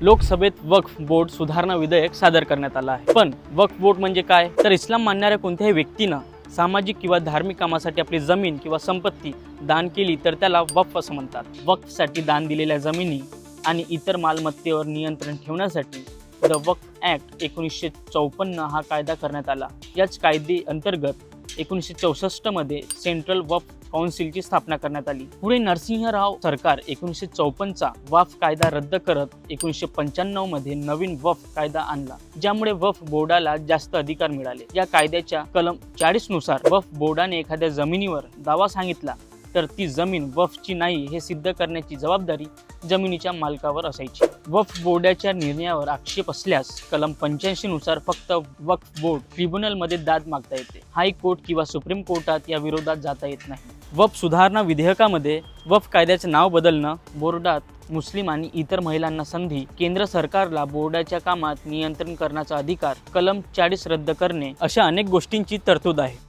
लोकसभेत वक्फ बोर्ड सुधारणा विधेयक सादर करण्यात आलं आहे. पण वक्फ बोर्ड म्हणजे काय? तर इस्लाम मानणाऱ्या कोणत्याही व्यक्तीनं सामाजिक किंवा धार्मिक कामासाठी आपली जमीन किंवा संपत्ती दान केली तर त्याला वक्फ असं म्हणतात. वक्फसाठी दान दिलेल्या जमिनी आणि इतर मालमत्तेवर नियंत्रण ठेवण्यासाठी द वक्फ ॲक्ट एकोणीसशे चौपन्न हा कायदा करण्यात आला. याच कायदे अंतर्गत एकोणीसशे चौसष्टमध्ये सेंट्रल वक्फ काउन्सिलची स्थापना करण्यात आली. पुढे नरसिंहराव सरकार एकोणीसशे चौपन्नचा वफ कायदा रद्द करत एकोणीसशे पंच्याण्णवमध्ये नवीन वफ कायदा आणला ज्यामुळे वफ बोर्डाला जास्त अधिकार मिळाले. या कायद्याच्या कलम चाळीसनुसार वफ बोर्डाने एखाद्या जमिनीवर दावा सांगितला तर ती जमीन वफची नाही हे सिद्ध करण्याची जबाबदारी जमिनीच्या मालकावर असायची. वफ बोर्डाच्या निर्णयावर आक्षेप असल्यास कलम पंच्याऐंशी नुसार फक्त वक्फ बोर्ड ट्रिब्युनलमध्ये दाद मागता येते. हायकोर्ट किंवा सुप्रीम कोर्टात या विरोधात जाता येत नाही. वफ सुधारणा विधेयकामध्ये वफ कायद्याचे नाव बदलणं बोर्डात मुस्लिम आणि इतर महिलांना संधी केंद्र सरकारला बोर्डाच्या कामात नियंत्रण करण्याचा अधिकार कलम चाळीस रद्द करणे अशा अनेक गोष्टींची तरतूद आहे.